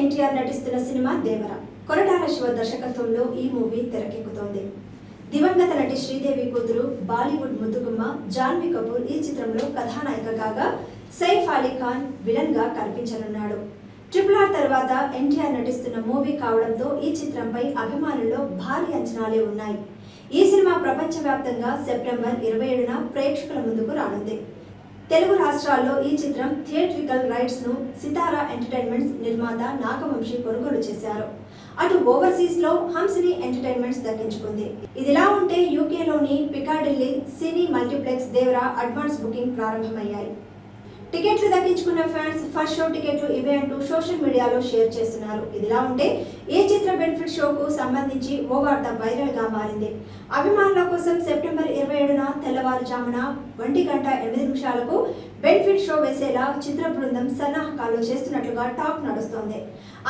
ఎన్టీఆర్ నటిస్తున్న సినిమా దేవర. కొరటాల శివ దర్శకత్వంలో ఈ మూవీ తెరకెక్కుతోంది. దివంగత నటి శ్రీదేవి కూతురు బాలీవుడ్ ముద్దుగుమ్మ జాన్వీ కపూర్ ఈ చిత్రంలో కథానాయిక కాగా సైఫ్ అలీ ఖాన్ విలన్గా కనిపించనున్నాడు. ట్రిపుల్ ఆర్ తర్వాత ఎన్టీఆర్ నటిస్తున్న మూవీ కావడంతో ఈ చిత్రంపై అభిమానుల్లో భారీ అంచనాలే ఉన్నాయి. ఈ సినిమా ప్రపంచవ్యాప్తంగా సెప్టెంబర్ ఇరవై ఏడున ప్రేక్షకుల ముందుకు రానుంది. తెలుగు రాష్ట్రాల్లో ఈ చిత్రం థియేట్రికల్ రైట్స్ను సితారా ఎంటర్టైన్మెంట్స్ నిర్మాత నాగవంశీ కొనుగోలు చేశారు. అటు ఓవర్సీస్లో హంసిని ఎంటర్టైన్మెంట్స్ దక్కించుకుంది. ఇదిలా ఉంటే యూకేలోని Piccadilly cine multiplex Devara advance booking ప్రారంభమయ్యాయి. టికెట్లు దక్కించుకున్న ఫ్యాన్స్ ఫస్ట్ షో టికెట్లు ఇవే అంటూ సోషల్ మీడియాలో షేర్ చేస్తున్నారు. ఇదిలా ఉంటే ఈ చిత్ర బెనిఫిట్ షోకు సంబంధించి ఓ వార్త వైరల్గా మారింది. అభిమానుల కోసం సెప్టెంబర్ ఇరవై ఏడున తెల్లవారుజామున ఒంటి గంట ఎనిమిది నిమిషాలకు బెనిఫిట్ షో వేసేలా చిత్ర బృందం సన్నాహకాలు చేస్తున్నట్లుగా టాక్ నడుస్తోంది.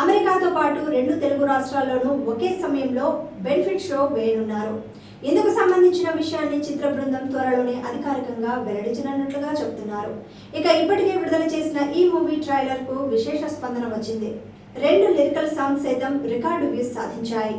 అమెరికాతో పాటు రెండు తెలుగు రాష్ట్రాల్లోనూ ఒకే సమయంలో బెనిఫిట్ షో వేయనున్నారు. ఇందుకు సంబంధించిన విషయాన్ని చిత్ర బృందం త్వరలోనే అధికారికంగా వెల్లడించనున్నట్లుగా చెబుతున్నారు. ఇక ఇప్పటికే విడుదల చేసిన ఈ మూవీ ట్రైలర్కు విశేష స్పందన వచ్చింది. రెండు లిరికల్ సాంగ్స్ సైతం రికార్డు వ్యూస్ సాధించాయి.